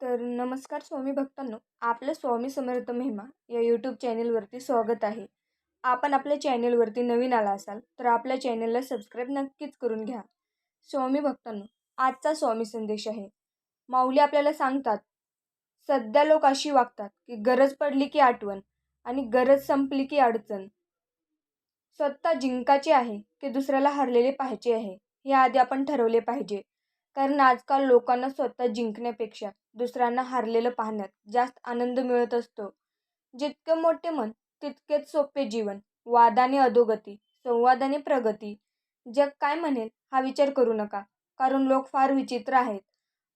तर नमस्कार स्वामी भक्तांनो आपलं स्वामी समर्थ महिमा या यूट्यूब चॅनेलवरती स्वागत आहे. आपण आपल्या चॅनेलवरती नवीन आला असाल तर आपल्या चॅनेलला सबस्क्राईब नक्कीच करून घ्या. स्वामी भक्तांनो आजचा स्वामी संदेश आहे. माऊली आपल्याला सांगतात सध्या लोक अशी वागतात की गरज पडली की आठवण आणि गरज संपली की अडचण. स्वतः जिंकाचे आहे की दुसऱ्याला हरलेले पाहायचे आहे हे आधी आपण ठरवले पाहिजे. कारण आजकाल लोकांना स्वतः जिंकण्यापेक्षा दुसऱ्यांना हारलेलं पाहण्यात जास्त आनंद मिळत असतो. जितके मोठे मन तितकेच सोपे जीवन वादाने अधोगती संवादाने प्रगती. जग काय म्हणेल हा विचार करू नका कारण लोक फार विचित्र आहेत.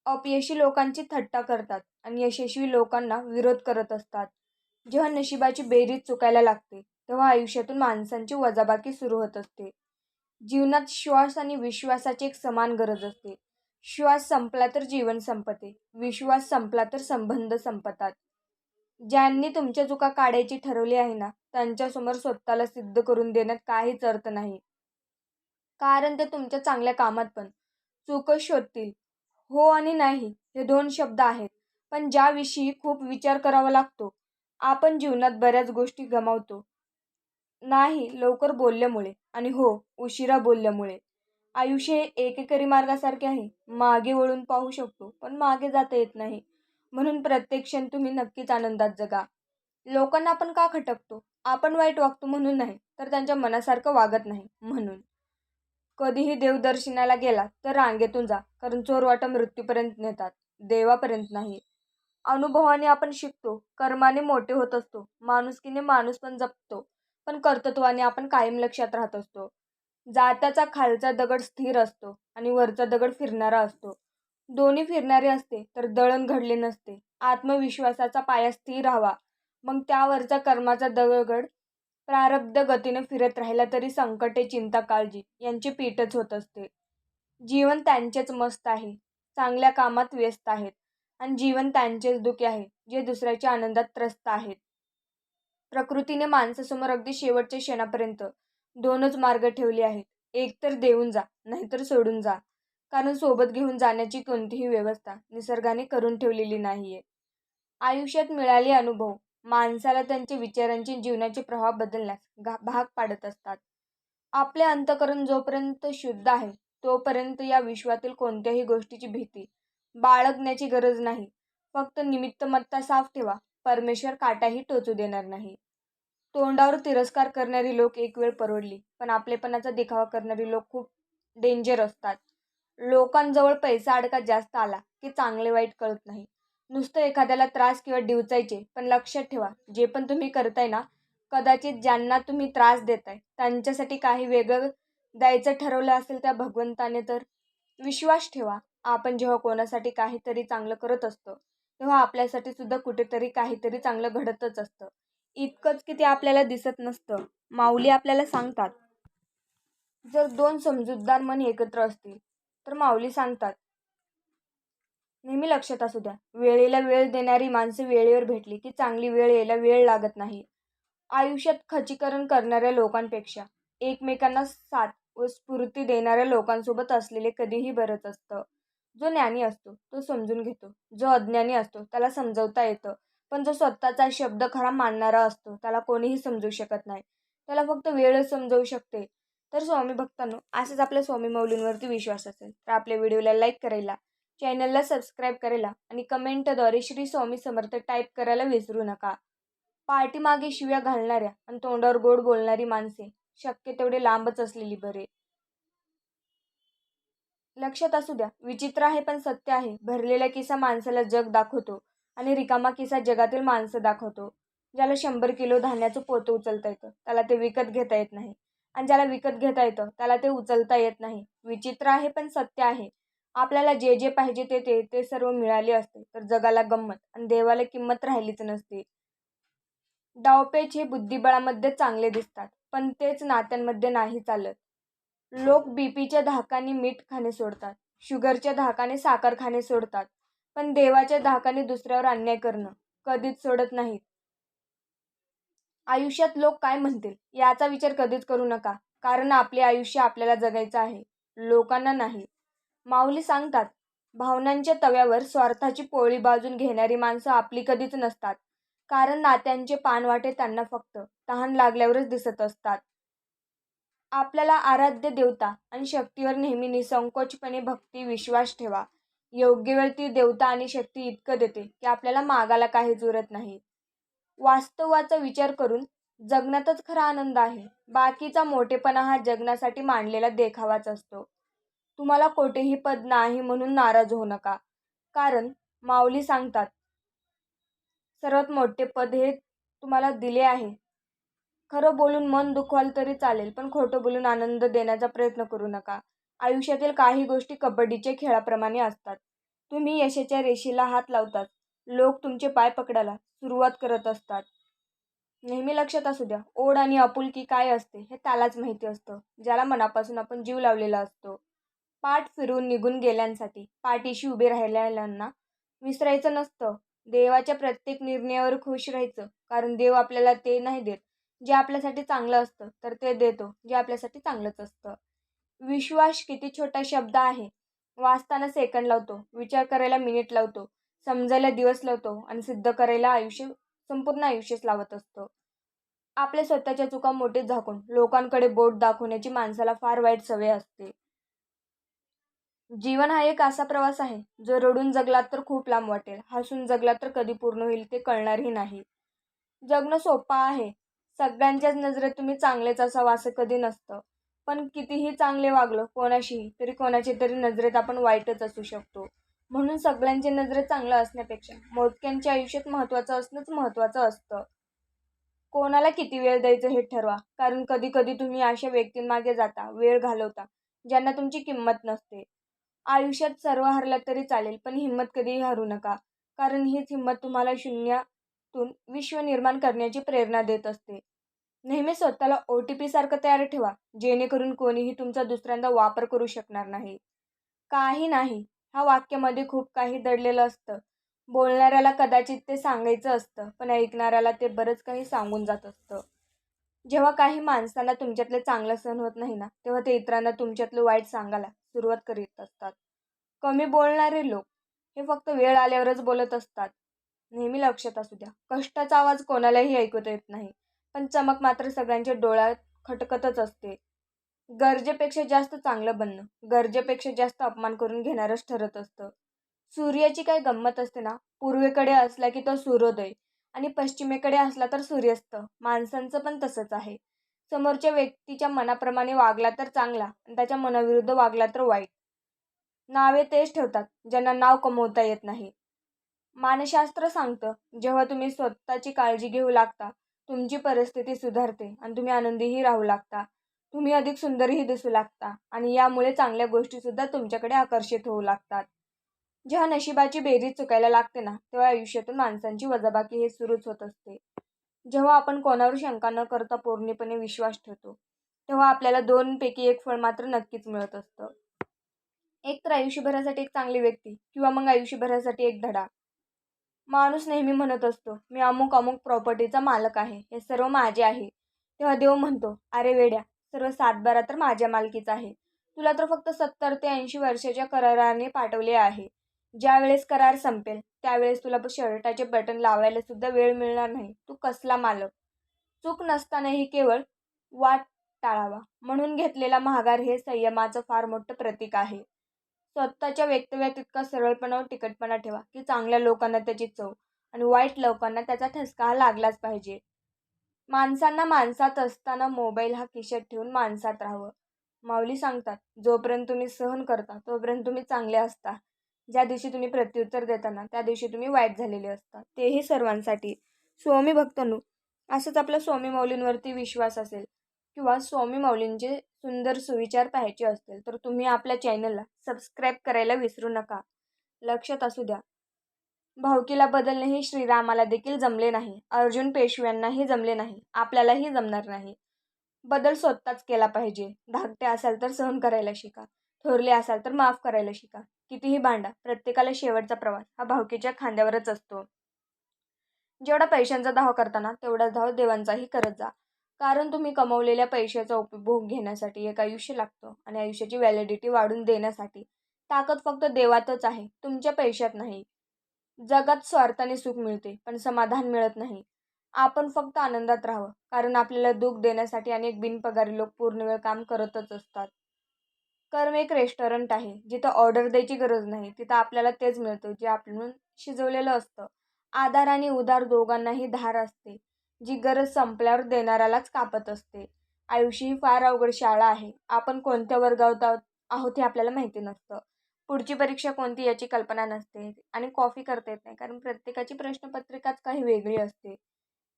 अपयशी लोकांची थट्टा करतात आणि यशस्वी लोकांना विरोध करत असतात. जेव्हा नशिबाची बेरीज चुकायला लागते तेव्हा आयुष्यातून माणसांची वजाबाकी सुरू होत असते. जीवनात श्वास आणि विश्वासाची एक समान गरज असते. श्वास संपला तर जीवन संपते विश्वास संपला तर संबंध संपतात. ज्यांनी तुमच्या चुका काढायची ठरवली आहे ना त्यांच्यासमोर स्वतःला सिद्ध करून देण्यात काहीच अर्थ नाही. कारण ते तुमच्या चांगल्या कामात पण चूक शोधतील. हो आणि नाही हे दोन शब्द आहेत पण ज्याविषयी खूप विचार करावा लागतो. आपण जीवनात बऱ्याच गोष्टी गमावतो. नाही लवकर बोलल्यामुळे आणि हो उशिरा बोलल्यामुळे. आयुष्य हे एकेकरी मार्गासारखे आहे. मागे वळून पाहू शकतो पण मागे जाता येत नाही. म्हणून प्रत्येक क्षण तुम्ही नक्कीच आनंदात जगा. लोकांना आपण का खटकतो? आपण वाईट वागतो म्हणून नाही तर त्यांच्या मनासारखं वागत नाही म्हणून. कधीही देवदर्शनाला गेला तर रांगेतून जा कारण चोरवाटा मृत्यूपर्यंत नेतात देवापर्यंत नाही. अनुभवाने आपण शिकतो कर्माने मोठे होत असतो माणुसकीने माणूस पण जपतो पण कर्तृत्वाने आपण कायम लक्षात राहत असतो. जात्याचा खालचा दगड स्थिर असतो आणि वरचा दगड फिरणारा असतो. दोन्ही फिरणारे असते तर दळण घडले नसते. आत्मविश्वासाचा पाया स्थिर हवा मग त्यावरचा कर्माचा दगड प्रारब्ध गतीने फिरत राहिला तरी संकटे चिंता काळजी यांची पीठच होत असते. जीवन त्यांचेच मस्त आहे. चांगल्या कामात व्यस्त आहेत. आणि जीवन त्यांचेच दुखी आहे जे दुसऱ्याच्या आनंदात त्रस्त आहेत. प्रकृतीने माणसासमोर अगदी शेवटच्या क्षणापर्यंत दोनच मार्ग ठेवले आहेत. एक तर देऊन जा नाहीतर सोडून जा. कारण सोबत घेऊन जाण्याची कोणतीही व्यवस्था निसर्गाने करून ठेवलेली नाही आहे आयुष्यात मिळाले अनुभव माणसाला त्यांच्या विचारांचे जीवनाचे प्रभाव बदलण्यास घा भाग पाडत असतात. आपले अंतकरण जोपर्यंत शुद्ध आहे तोपर्यंत या विश्वातील कोणत्याही गोष्टीची भीती बाळगण्याची गरज नाही. फक्त निमित्तमत्ता साफ ठेवा परमेश्वर काटाही टोचू देणार नाही. तोंडावर तिरस्कार करणारी लोक एक वेळ परवडली पण आपलेपणाचा देखावा करणारी लोक खूप डेंजर असतात. लोकांजवळ पैसा अडका जास्त आला की चांगले वाईट कळत नाही. नुसतं एखाद्याला त्रास किंवा डिवचायचे पण लक्षात ठेवा जे पण तुम्ही करताय ना कदाचित ज्यांना तुम्ही त्रास देताय त्यांच्यासाठी काही वेगळं द्यायचं ठरवलं असेल त्या भगवंताने तर विश्वास ठेवा आपण जेव्हा कोणासाठी काहीतरी चांगलं करत असतो तेव्हा आपल्यासाठी सुद्धा कुठेतरी काहीतरी चांगलं घडतच असतं. इतकंच की ते आपल्याला दिसत नसतं. माऊली आपल्याला सांगतात. जर दोन समजूतदार मन एकत्र असतील तर माऊली सांगतात. नेहमी लक्षात असू द्या. वेळेला वेळ देणारी माणसं वेळेवर भेटली की चांगली वेळ यायला वेळ लागत नाही. आयुष्यात खचीकरण करणाऱ्या लोकांपेक्षा एकमेकांना साथ व स्फूर्ती देणाऱ्या लोकांसोबत असलेले कधीही बरंच असतं. जो ज्ञानी असतो तो समजून घेतो. जो अज्ञानी असतो त्याला समजवता येतं. पण जो स्वतःचा शब्द खरा मानणारा असतो त्याला कोणीही समजू शकत नाही. त्याला फक्त वेळच समजवू शकते. तर स्वामी भक्तांनो असेच आपल्या स्वामी मौलींवरती विश्वास असेल तर आपल्या व्हिडिओला लाईक करायला चॅनलला सबस्क्राईब करायला आणि कमेंटद्वारे श्री स्वामी समर्थ टाईप करायला विसरू नका. पाठीमागे शिव्या घालणाऱ्या आणि तोंडावर गोड बोलणारी माणसे शक्य तेवढे लांबच असलेली बरे. लक्षात असू द्या विचित्र आहे पण सत्य आहे. भरलेला किस्सा माणसाला जग दाखवतो. आणि रिकामा किसा जगातील माणसं दाखवतो ज्याला शंभर किलो धान्याचं पोतं उचलता येतं त्याला ते विकत घेता येत नाही. आणि ज्याला विकत घेता येतं त्याला ते उचलता येत नाही. विचित्र आहे पण सत्य आहे. आपल्याला जे जे पाहिजे ते ते ते सर्व मिळाले असते तर जगाला गंमत आणि देवाला किंमत राहिलीच नसते. डावपेच हे बुद्धिबळामध्ये चांगले दिसतात पण तेच नात्यांमध्ये नाही चालत. लोक बीपीच्या धाकाने मीठ खाणे सोडतात शुगरच्या धाकाने साखर खाणे सोडतात पण देवाच्या धाकाने दुसऱ्यावर अन्याय करणं कधीच सोडत नाहीत. आयुष्यात लोक काय म्हणतील? याचा विचार कधीच करू नका. कारण आपले आयुष्य आपल्याला जगायचं आहे. लोकांना नाही. माऊली सांगतात भावनांच्या तव्यावर स्वार्थाची पोळी बाजून घेणारी माणसं आपली कधीच नसतात. कारण नात्यांचे पानवाटे त्यांना फक्त तहान लागल्यावरच दिसत असतात. आपल्याला आराध्य देवता आणि शक्तीवर नेहमी निसंकोचपणे भक्ती विश्वास ठेवा. योग्य वेळ ती देवता आणि शक्ती इतकं देते की आपल्याला मागायला काहीच उरत नाही. वास्तवाचा विचार करून जगण्यातच खरा आनंद आहे. बाकीचा मोठेपणा हा जगण्यासाठी मांडलेला देखावाच असतो. तुम्हाला कोठेही पद नाही म्हणून नाराज होऊ नका. कारण माऊली सांगतात सर्वात मोठे पद हे तुम्हाला दिले आहे. खरं बोलून मन दुखवाल तरी चालेल पण खोटं बोलून आनंद देण्याचा प्रयत्न करू नका. आयुष्यातील काही गोष्टी कबड्डीच्या खेळाप्रमाणे असतात. तुम्ही यशाच्या रेषेला हात लावतात. लोक तुमचे पाय पकडायला सुरुवात करत असतात. नेहमी लक्षात असू द्या ओढ आणि आपुलकी काय असते हे त्यालाच माहिती असतं ज्याला मनापासून आपण जीव लावलेला असतो. पाठ फिरून निघून गेल्यांसाठी पाठीशी उभे राहिलेल्यांना विसरायचं नसतं. देवाच्या प्रत्येक निर्णयावर खुश राहायचं कारण देव आपल्याला ते नाही देत जे आपल्यासाठी चांगलं असतं तर ते देतो जे आपल्यासाठी चांगलंच असतं. विश्वास किती छोटा शब्द आहे? वाचताना सेकंड लावतो विचार करायला मिनिट लावतो समजायला दिवस लावतो आणि सिद्ध करायला आयुष्य संपूर्ण आयुष्यच लावत असतो. आपल्या स्वतःच्या चुका मोठीच झाकून लोकांकडे बोट दाखवण्याची माणसाला फार वाईट सवय असते. जीवन हा एक असा प्रवास आहे जो रडून जगलात तर खूप लांब वाटेल हसून जगलात तर कधी पूर्ण होईल ते कळणारही नाही. जगणं सोपं आहे सगळ्यांच्याच नजरेत तुम्ही चांगलेच असावं असं कधी नसतं. पण कितीही चांगले वागलो कोणाशीही तरी कोणाची तरी नजरेत आपण वाईटच असू शकतो. म्हणून सगळ्यांची नजरेत चांगलं असण्यापेक्षा मोजक्यांच्या आयुष्यात महत्त्वाचं असणंच महत्त्वाचं असतं. कोणाला किती वेळ द्यायचं हे ठरवा. कारण कधी कधी तुम्ही अशा व्यक्तींमागे जाता वेळ घालवता ज्यांना तुमची किंमत नसते. आयुष्यात सर्व हरलं तरी चालेल पण हिंमत कधीही हरू नका. कारण हीच हिंमत तुम्हाला शून्यातून विश्व निर्माण करण्याची प्रेरणा देत असते. नेहमी स्वतःला ओ टी पी सारखं तयार ठेवा जेणेकरून कोणीही तुमचा दुसऱ्यांदा वापर करू शकणार नाही. काही नाही. ह्या वाक्यामध्ये खूप काही दडलेलं असतं. बोलणाऱ्याला कदाचित ते सांगायचं असतं पण ऐकणाऱ्याला ते बरंच काही सांगून जात असतं. जेव्हा काही माणसांना तुमच्यातले चांगलं सहन होत नाही ना तेव्हा ते इतरांना तुमच्यातलं वाईट सांगायला सुरुवात करीत असतात. कमी बोलणारे लोक हे फक्त वेळ आल्यावरच बोलत असतात. नेहमी लक्षात असू द्या. कष्टाचा आवाज कोणालाही ऐकत येत नाही. पण चमक मात्र सगळ्यांच्या डोळ्यात खटकतच असते. गरजेपेक्षा जास्त चांगलं बनणं गरजेपेक्षा जास्त अपमान करून घेणारच ठरत असतं. सूर्याची काय गंमत असते ना? पूर्वेकडे असला की तो सूर्योदय आणि पश्चिमेकडे असला तर सूर्यास्त. माणसांचं पण तसंच आहे. समोरच्या व्यक्तीच्या मनाप्रमाणे वागला तर चांगला आणि त्याच्या मनाविरुद्ध वागला तर वाईट. नावे तेच ठेवतात ज्यांना नाव कमवता येत नाही. मानशास्त्र सांगतं जेव्हा तुम्ही स्वतःची काळजी घेऊ लागता तुमची परिस्थिती सुधारते आणि तुम्ही आनंदीही राहू लागता. तुम्ही अधिक सुंदरही दिसू लागता आणि यामुळे चांगल्या गोष्टीसुद्धा तुमच्याकडे आकर्षित होऊ लागतात. जेव्हा नशिबाची बेरीज चुकायला लागते ना तेव्हा आयुष्यातून माणसांची वजाबाकी हे सुरूच होत असते. जेव्हा आपण कोणावर शंका न करता पूर्णपणे विश्वास ठेवतो तेव्हा आपल्याला दोनपैकी एक फळ मात्र नक्कीच मिळत असतं. एक तर आयुष्यभरासाठी एक चांगली व्यक्ती किंवा मग आयुष्यभरासाठी एक धडा. माणूस नेहमी म्हणत असतो मी अमुक अमुक प्रॉपर्टीचा मालक आहे हे सर्व माझे आहे. तेव्हा देव म्हणतो अरे वेड्या सर्व सातबारा तर माझ्या मालकीचा आहे. तुला तर फक्त सत्तर ते ऐंशी वर्षाच्या कराराने पाठवले आहे. ज्यावेळेस करार संपेल त्यावेळेस तुला शर्टाचे बटन लावायला सुद्धा वेळ मिळणार नाही. तू कसला मालक? चूक नसतानाही केवळ वाट टाळावा. म्हणून घेतलेला महागार हे संयमाचं फार मोठं प्रतीक आहे. स्वतःच्या वक्तव्यात इतका सरळपणा व तिकटपणा ठेवा की चांगल्या लोकांना त्याची चव आणि वाईट लोकांना त्याचा ठसका हा लागलाच पाहिजे. माणसांना माणसात असताना मोबाईल हा खिशात ठेवून माणसात राहावं. माऊली सांगतात जोपर्यंत तुम्ही सहन करता तोपर्यंत तुम्ही चांगले असता. ज्या दिवशी तुम्ही प्रत्युत्तर देताना त्या दिवशी तुम्ही वाईट झालेले असता. तेही सर्वांसाठी. स्वामी भक्तनू असंच आपला स्वामी माऊलींवरती विश्वास असेल. किंवा स्वामी माऊलींचे सुंदर सुविचार पाहायचे असतील तर तुम्ही आपल्या चॅनलला सबस्क्राईब करायला विसरू नका. लक्षात असू द्या. भावकीला बदलणे हे श्रीरामाला देखील जमले नाही. अर्जुन पेशव्यांनाही जमले नाही. आपल्यालाही जमणार नाही. बदल स्वतःच केला पाहिजे. धाकटे असाल तर सहन करायला शिका. थोरले असाल तर माफ करायला शिका. कितीही भांडा प्रत्येकाला शेवटचा प्रवास हा भावकीच्या खांद्यावरच असतो. जेवढा पैशांचा धाव करताना तेवढा धाव देवांचाही करत जा. कारण तुम्ही कमवलेल्या पैशाचा उपभोग घेण्यासाठी एक आयुष्य लागतं आणि आयुष्याची व्हॅलिडिटी वाढून देण्यासाठी ताकद फक्त देवातच आहे तुमच्या पैशात नाही. जगात स्वार्थाने सुख मिळते पण समाधान मिळत नाही. आपण फक्त आनंदात राहावं कारण आपल्याला दुःख देण्यासाठी अनेक बिनपगारी लोक पूर्ण वेळ काम करतच असतात. कर्म एक रेस्टॉरंट आहे जिथं ऑर्डर द्यायची गरज नाही तिथं आपल्याला तेच मिळतं जे आपण शिजवलेलं असतं. आधार आणि उदार दोघांनाही धार असते. जी गरज संपल्यावर देणाऱ्यालाच कापत असते. आयुष्य ही फार अवघड शाळा आहे. आपण कोणत्या वर्गात आहोत आहोत हे आपल्याला माहिती नसतं. पुढची परीक्षा कोणती याची कल्पना नसते आणि कॉफी करता येत नाही कारण प्रत्येकाची प्रश्नपत्रिकाच काही वेगळी असते.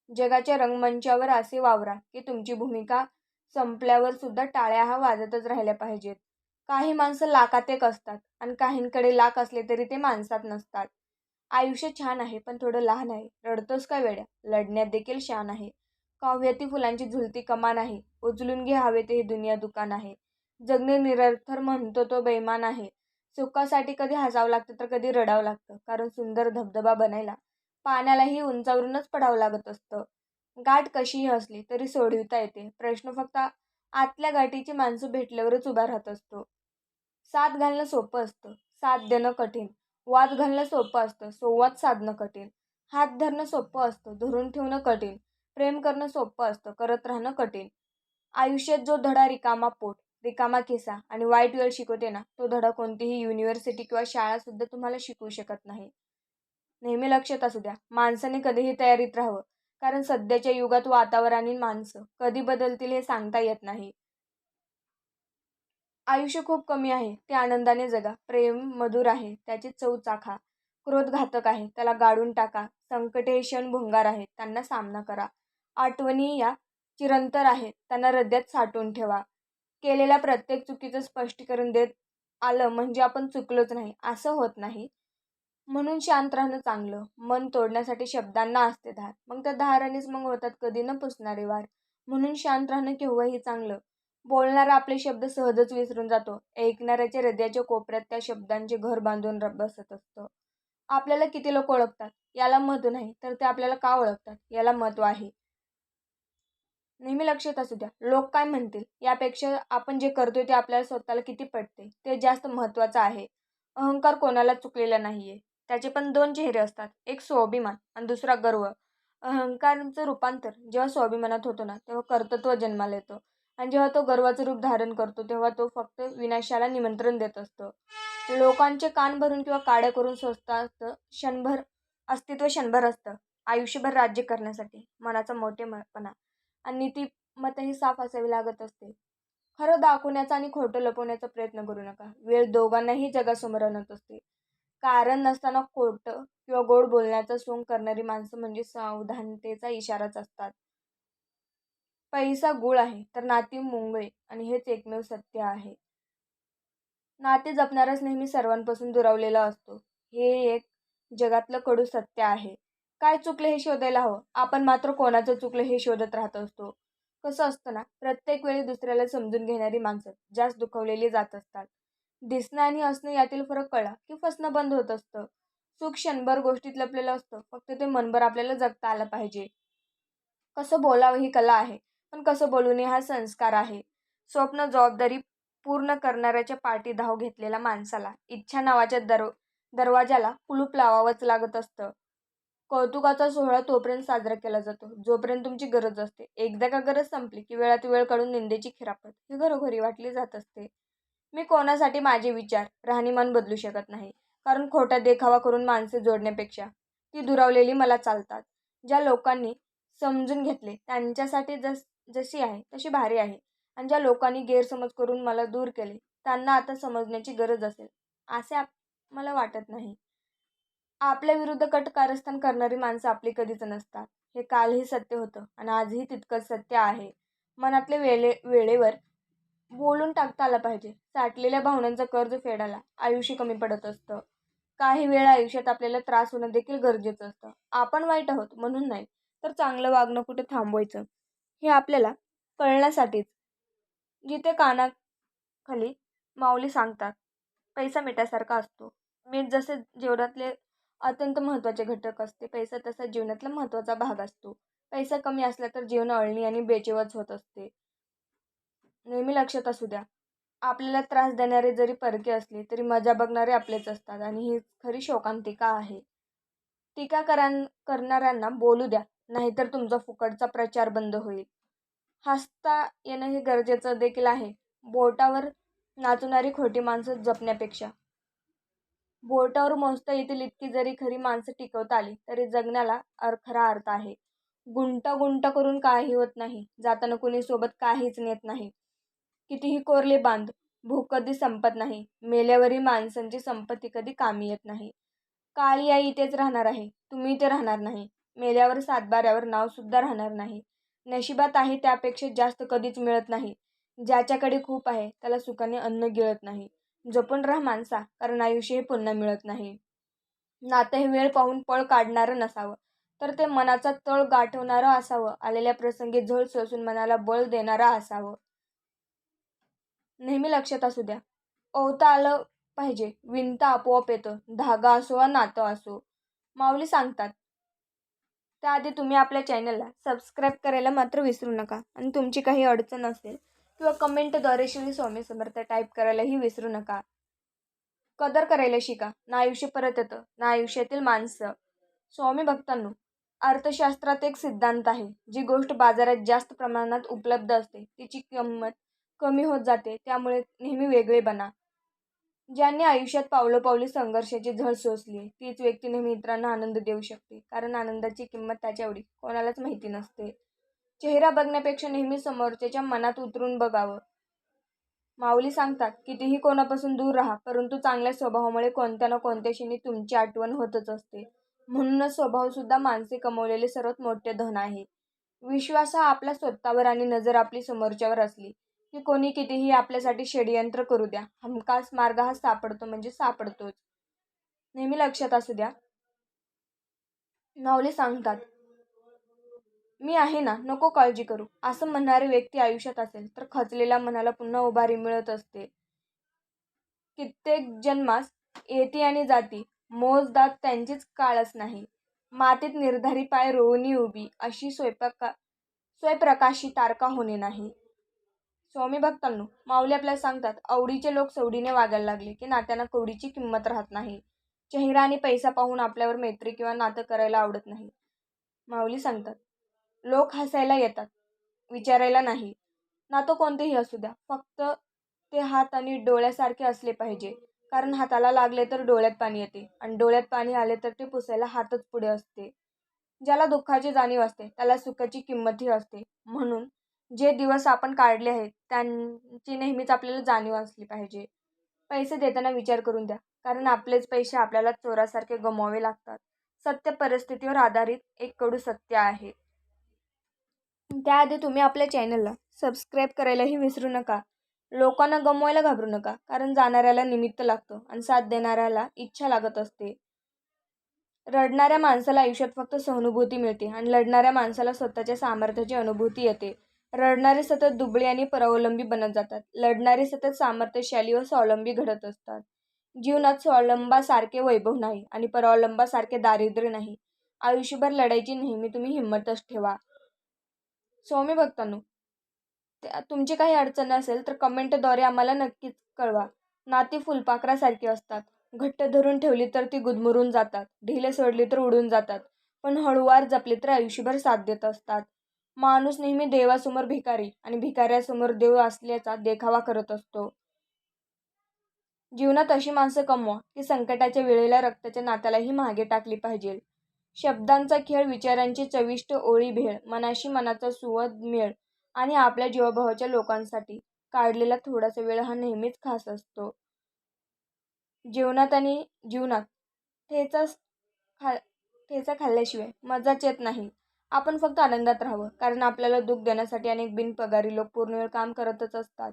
जगाच्या रंगमंचावर असे वावरा की तुमची भूमिका संपल्यावर सुद्धा टाळ्या हा वाजतच राहिल्या पाहिजेत. काही माणसं लाखात एक असतात आणि काहींकडे लाख असले तरी ते माणसात नसतात. आयुष्य छान आहे पण थोडं लहान आहे. रडतोस का वेड्या? लढण्यात देखील शान आहे. काव्याती फुलांची झुलती कमान आहे. उचलून घे हवे ते हे दुनिया दुकान आहे. जगणे निरर्थर म्हणतो तो बेमान आहे. सुखासाठी कधी हसावं लागतं तर कधी रडावं लागतं. कारण सुंदर धबधबा बनायला पाण्यालाही उंचावरूनच पडावं लागत असतं. गाठ कशीही असली तरी सोडविता येते. प्रश्न फक्त आतल्या गाठीची माणसं भेटल्यावरच उभा राहत असतो. साथ घालणं सोपं असतं. साथ देणं कठीण. वाद घालणं सोपं असतं संवाद साधणं कठीण. हात धरणं सोपं असतं धरून ठेवणं कठीण. प्रेम करणं सोपं असतं करत राहणं कठीण. आयुष्यात जो धडा रिकामा पोट रिकामा खिसा आणि वाईट वेळ शिकवते ना तो धडा कोणतीही युनिव्हर्सिटी किंवा शाळासुद्धा तुम्हाला शिकवू शकत नाही. नेहमी लक्षात असू द्या माणसाने कधीही तयारीत राहावं. कारण सध्याच्या युगात वातावरण आणि माणसं कधी बदलतील हे सांगता येत नाही. आयुष्य खूप कमी आहे. ते आनंदाने जगा. प्रेम मधुर आहे. त्याची चव चाखा. क्रोध घातक आहे. त्याला गाडून टाका. संकटे हे क्षण भुंगार आहेत त्यांना सामना करा. आठवणी या चिरंतर आहेत. त्यांना हृदयात साठवून ठेवा. केलेल्या प्रत्येक चुकीचं स्पष्टीकरण देत आलं म्हणजे आपण चुकलोच नाही. असं होत नाही. म्हणून शांत राहणं चांगलं. मन तोडण्यासाठी शब्दांना असते धार. मग त्या धारानेच मग होतात कधी न पुसणारे वार. म्हणून शांत राहणं केव्हाही चांगलं. बोलणारा आपले शब्द सहजच विसरून जातो. ऐकणाऱ्याच्या हृदयाच्या कोपऱ्यात त्या शब्दांचे घर बांधून बसत असतं. आपल्याला किती लोक ओळखतात? याला महत्त्व नाही तर ते आपल्याला का ओळखतात? याला महत्त्व आहे. नेहमी लक्षात असू द्या लोक काय म्हणतील? यापेक्षा आपण जे करतोय ते आपल्याला स्वतःला किती पटते? ते जास्त महत्त्वाचं आहे. अहंकार कोणाला चुकलेला नाही आहे त्याचे पण दोन चेहरे असतात. एक स्वाभिमान आणि दुसरा गर्व. अहंकारचं रूपांतर जेव्हा स्वाभिमानात होतो ना तेव्हा कर्तृत्व जन्माला येतो. आणि जेव्हा तो गर्वाचं रूप धारण करतो तेव्हा तो फक्त विनाशाला निमंत्रण देत असतो. लोकांचे कान भरून किंवा काड्या करून असतं क्षणभर अस्तित्व क्षणभर असतं आयुष्यभर राज्य करण्यासाठी मनाचा मोठेपणा. आणि नीतिमतही साफ असावी लागत असते. खरं दाखवण्याचा आणि खोटं लपवण्याचा प्रयत्न करू नका. वेळ दोघांनाही जगासमोर आणत असते. कारण नसताना खोटं किंवा गोड बोलण्याचा सोंग करणारी माणसं म्हणजे सावधानतेचा इशाराच असतात. पैसा गुळ आहे तर नाती मुंगळे आणि हेच एकमेव सत्य आहे. नाते जपणारच नेहमी सर्वांपासून दुरावलेला असतो. हे एक जगातलं कडू सत्य आहे. काय चुकलं हे शोधायला हवं? आपण मात्र कोणाचं चुकलं हे शोधत राहत असतो. कसं असतं ना प्रत्येक वेळी दुसऱ्याला समजून घेणारी माणसं जास्त दुखवलेली जात असतात. दिसणं आणि हसणं यातील फरक कळला की फसणं बंद होत असतं. सुख क्षणभर गोष्टीत लपलेलं असतं. फक्त ते मनभर आपल्याला जगता आलं पाहिजे. कसं बोलावं ही कला आहे. पण कसं बोलू नये हा संस्कार आहे. स्वप्न जबाबदारी पूर्ण करणाऱ्याच्या पाठी धाव घेतलेल्या माणसाला इच्छा नावाच्या दर दरवाजाला कुलूप लावावंच लागत असतं. कौतुकाचा सोहळा तोपर्यंत साजरा केला जातो. जोपर्यंत तुमची गरज असते. एकदा का गरज संपली की वेळात वेळ काढून निंदेची खिरापत. ही घरोघरी वाटली जात असते. मी कोणासाठी माझे विचार राहणीमान बदलू शकत नाही. कारण खोटा देखावा करून माणसे जोडण्यापेक्षा ती दुरावलेली मला चालतात. ज्या लोकांनी समजून घेतले त्यांच्यासाठी जस जशी आहे तशी भारी आहे. आणि ज्या लोकांनी गैरसमज करून मला दूर केले त्यांना आता समजण्याची गरज असेल असे आप मला वाटत नाही. आपल्या विरुद्ध कट कारस्थान करणारी माणसं आपली कधीच नसतात. हे कालही सत्य होतं आणि आजही तितकंच सत्य आहे. मनातले वेळे वेळेवर बोलून टाकता आला पाहिजे. साठलेल्या भावनांचं कर्ज फेडायला आयुष्य कमी पडत असतं. काही वेळा आयुष्यात आपल्याला त्रास होणं देखील गरजेचं असतं. आपण वाईट आहोत म्हणून नाही तर चांगलं वागणं कुठे थांबवायचं? हे आपल्याला कळण्यासाठीच. जिथे कानाखाली माऊली सांगतात पैसा मिठासारखा असतो. मीठ जसे जीवनातले अत्यंत महत्त्वाचे घटक असते पैसा तसा जीवनातला महत्त्वाचा भाग असतो. पैसा कमी असला तर जीवन अळणी आणि बेचेवच होत असते. नेहमी लक्षात असू द्या आपल्याला त्रास देणारे जरी परके असले तरी मजा बघणारे आपलेच असतात आणि ही खरी शोकांतिका आहे. टीका करा करणाऱ्यांना बोलू द्या नाहीतर तुमचा फुकटचा प्रचार बंद होईल. हसता येणं हे गरजेचं देखील आहे. बोटावर नाचणारी खोटी माणसं जपण्यापेक्षा. बोटावर मोजता येतील इतकी जरी खरी माणसं टिकवता आली तरी जगण्याला अर खरा अर्थ आहे. गुंटा गुंटा करून काही होत नाही. जाताना कुणी सोबत काहीच नेत नाही. कितीही कोरले बांध भूक कधी संपत नाही. मेल्यावरही माणसांची संपत्ती कधी कामी येत नाही. काळी आई इथेच राहणार आहे. तुम्ही इथे राहणार नाही. मेल्यावर सातबाऱ्यावर नावसुद्धा राहणार नाही. नशिबात आहे त्यापेक्षा जास्त कधीच मिळत नाही. ज्याच्याकडे खूप आहे त्याला सुखाने अन्न गिळत नाही. जपून राहा माणसा कारण आयुष्य हे पुन्हा मिळत नाही. नातं हे वेळ पाहून पळ काढणारं नसावं. तर ते मनाचा तळ गाठवणारं असावं. आलेल्या प्रसंगी झळ सोसून मनाला बळ देणारं असावं. नेहमी लक्षात असू द्या. ओवता आलं पाहिजे. विणता आपोआप येतं. धागा असो वा नातं असो. माऊली सांगतात त्याआधी तुम्ही आपल्या चॅनलला सबस्क्राईब करायला मात्र विसरू नका आणि तुमची काही अडचण असेल किंवा कमेंटद्वारे श्री स्वामी समर्थ टाईप करायलाही विसरू नका. कदर करायला शिका. ना आयुष्य परत येतं ना आयुष्यातील माणसं. स्वामी भक्तांनो अर्थशास्त्रात एक सिद्धांत आहे जी गोष्ट बाजारात जास्त प्रमाणात उपलब्ध असते. तिची किंमत कमी होत जाते त्यामुळे नेहमी वेगळे बना. ज्यांनी आयुष्यात पावलं पावली संघर्षाची झळ सोसली तीच व्यक्ती नेहमी इतरांना आनंद देऊ शकते. कारण आनंदाची किंमत त्याच्या एवढी कोणालाच माहिती नसते. चेहरा बघण्यापेक्षा नेहमी समोरच्याच्या मनात उतरून बघावं. माऊली सांगतात कितीही कोणापासून दूर राहा परंतु चांगल्या स्वभावामुळे कोणत्या ना कोणत्या क्षणी तुमची आठवण होतच असते. म्हणूनच स्वभावसुद्धा माणसे कमवलेले सर्वात मोठे धन आहे. विश्वास हा आपला स्वतःवर आणि नजर आपली समोरच्यावर असली. की कोणी कितीही आपल्यासाठी षडयंत्र करू द्या. हमखास मार्ग हा सापडतो म्हणजे सापडतोच. नेहमी लक्षात असू द्या. माऊली सांगतात मी आहे ना नको काळजी करू. असं म्हणणारी व्यक्ती आयुष्यात असेल तर खचलेल्या मनाला पुन्हा उभारी मिळत असते. कित्येक जन्मास येती आणि जाती मोजदात त्यांचीच काळच नाही. मातीत निर्धारी पाय रोवणी उभी अशी स्वयंपाका स्वयंप्रकाशी तारका होणे नाही. स्वामी भक्तांनो माऊली आपल्याला सांगतात आवडीचे लोक सवडीने वागायला लागले की नात्यांना कवडीची किंमत राहत नाही. चेहरा आणि पैसा पाहून आपल्यावर मैत्री किंवा नातं करायला आवडत नाही. माऊली सांगतात लोक हसायला येतात विचारायला नाही. नातं कोणतेही असू द्या फक्त ते हात आणि डोळ्यासारखे असले पाहिजे. कारण हाताला लागले तर डोळ्यात पाणी येते आणि डोळ्यात पाणी आले तर ते पुसायला हातच पुढे असते. ज्याला दुःखाची जाणीव असते त्याला सुखाची किंमतही असते. म्हणून जे दिवस आपण काढले आहेत त्यांची नेहमीच आपल्याला जाणीव असली पाहिजे. पैसे देताना विचार करून द्या कारण आपलेच पैसे आपल्याला चोरासारखे गमवावे लागतात. सत्य परिस्थितीवर आधारित एक कडू सत्य आहे. त्याआधी तुम्ही आपल्या चॅनलला सबस्क्राईब करायलाही विसरू नका. लोकांना गमवायला घाबरू नका कारण जाणाऱ्याला निमित्त लागतं आणि साथ देणाऱ्याला इच्छा लागत असते. रडणाऱ्या माणसाला आयुष्यात फक्त सहानुभूती मिळते आणि लढणाऱ्या माणसाला स्वतःच्या सामर्थ्याची अनुभूती येते. रडणारे सतत दुबळे आणि परावलंबी बनत जातात. लढणारे सतत सामर्थ्यशाली व स्वावलंबी घडत असतात. जीवनात स्वावलंबासारखे वैभव नाही आणि परावलंबासारखे दारिद्र्य नाही. आयुष्यभर लढायची नेहमी तुम्ही हिंमतच ठेवा. स्वामी भक्तांनो तुमची काही अडचण असेल तर कमेंटद्वारे आम्हाला नक्कीच कळवा. नाती फुलपाखरासारखी असतात. घट्ट धरून ठेवली तर ती गुदमरून जातात. ढिले सोडली तर उडून जातात. पण हळूवार जपली तर आयुष्यभर साथ देत असतात. माणूस नेहमी देवासमोर भिकारी आणि भिकाऱ्यासमोर देव असल्याचा देखावा करत असतो. जीवनात अशी माणसं कमवा की संकटाच्या वेळेला रक्ताच्या नात्यालाही मागे टाकली पाहिजे. शब्दांचा खेळ विचारांची चविष्ट ओळी भेळ मनाशी मनाचा सुवद मेळ आणि आपल्या जीवाभावाच्या लोकांसाठी काढलेला थोडासा वेळ हा नेहमीच खास असतो. जेवणात आणि जीवनात ठेचा खा ठेचा खाल्ल्याशिवाय मजाच येत नाही. आपण फक्त आनंदात राहावं कारण आपल्याला दुःख देण्यासाठी अनेक बिनपगारी लोक पूर्ण वेळ काम करतच असतात.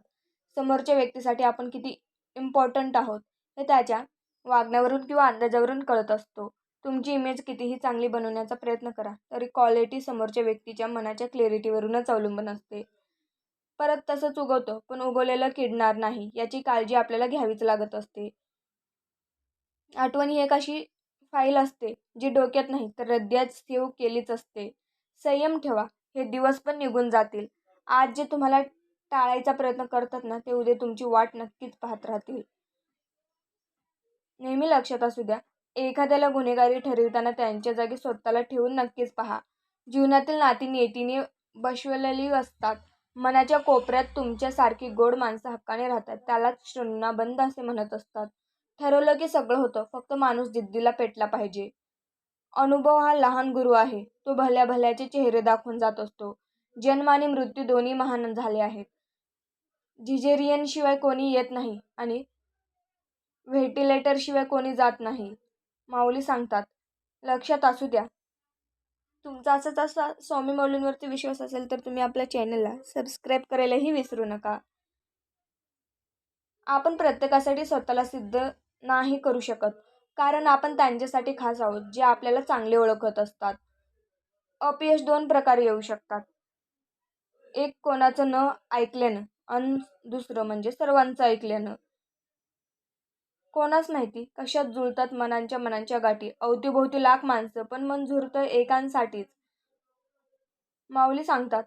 समोरच्या व्यक्तीसाठी आपण किती इम्पॉर्टंट आहोत हे त्याच्या वागण्यावरून किंवा अंदाजावरून कळत असतो. तुमची इमेज कितीही चांगली बनवण्याचा प्रयत्न करा तरी क्वालिटी समोरच्या व्यक्तीच्या मनाच्या क्लिअरिटीवरूनच अवलंबून असते. परत तसंच उगवतं पण उगवलेलं किडणार नाही याची काळजी आपल्याला घ्यावीच लागत असते. आठवण ही एक अशी फाईल असते जी डोक्यात नाही तर हृदयात सेव्ह केलीच असते. संयम ठेवा. हे दिवस पण निघून जातील. आज जे तुम्हाला टाळायचा प्रयत्न करतात ना ते उद्या तुमची वाट नक्कीच पाहत राहतील. नेहमी लक्षात असू द्या एखाद्याला गुन्हेगारी ठरविताना त्यांच्या जागी स्वतःला ठेवून नक्कीच पहा. जीवनातील नाती नेतीने बसवलेली असतात. मनाच्या कोपऱ्यात तुमच्यासारखी गोड माणसं हक्काने राहतात. त्यालाच बंद असे म्हणत असतात. ठरवलं की सगळं होतं. फक्त माणूस जिद्दीला पेटला पाहिजे. अनुभव हा लहान गुरु आहे. तो भल्या भल्याचे चेहरे दाखवून जात असतो. जन्म आणि मृत्यू दोन्ही महान झाले आहेत. जिजेरियनशिवाय कोणी येत नाही आणि व्हेंटिलेटरशिवाय कोणी जात नाही. माऊली सांगतात लक्षात असू द्या. तुमचा असाच असा स्वामी माऊलींवरती विश्वास असेल तर तुम्ही आपल्या चॅनलला सबस्क्राईब करायलाही विसरू नका. आपण प्रत्येकासाठी स्वतःला सिद्ध नाही करू शकत. कारण आपण त्यांच्यासाठी खास आहोत जे आपल्याला चांगले ओळखत असतात. अपयश दोन प्रकारे येऊ शकतात. एक कोणाचं न ऐकल्यानं. आणि दुसरं म्हणजे सर्वांचं ऐकल्यानं. कोणाच माहिती कशात जुळतात मनांच्या मनांच्या गाठी. अवतीभोवती लाख माणसं पण मन झुरतं एकांसाठीच. माऊली सांगतात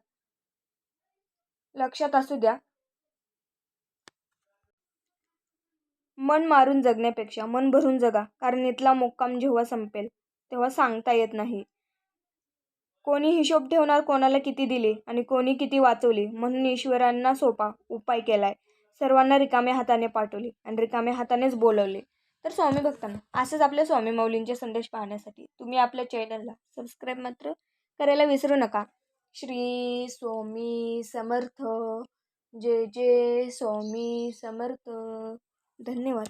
लक्षात असू द्या मन मारून जगण्यापेक्षा मन भरून जगा कारण इथला मुक्काम जेव्हा संपेल तेव्हा सांगता येत नाही. कोणी हिशोब ठेवणार कोणाला किती दिले आणि कोणी किती वाचवले म्हणून ईश्वरांना सोपा उपाय केलाय. सर्वांना रिकाम्या हाताने पाठवले आणि रिकाम्या हातानेच बोलवले. तर स्वामी भक्तांना असंच आपल्या स्वामी माऊलींचे संदेश पाहण्यासाठी तुम्ही आपल्या चॅनलला सबस्क्राईब मात्र करायला विसरू नका. श्री स्वामी समर्थ. जय जय स्वामी समर्थ. धन्यवाद.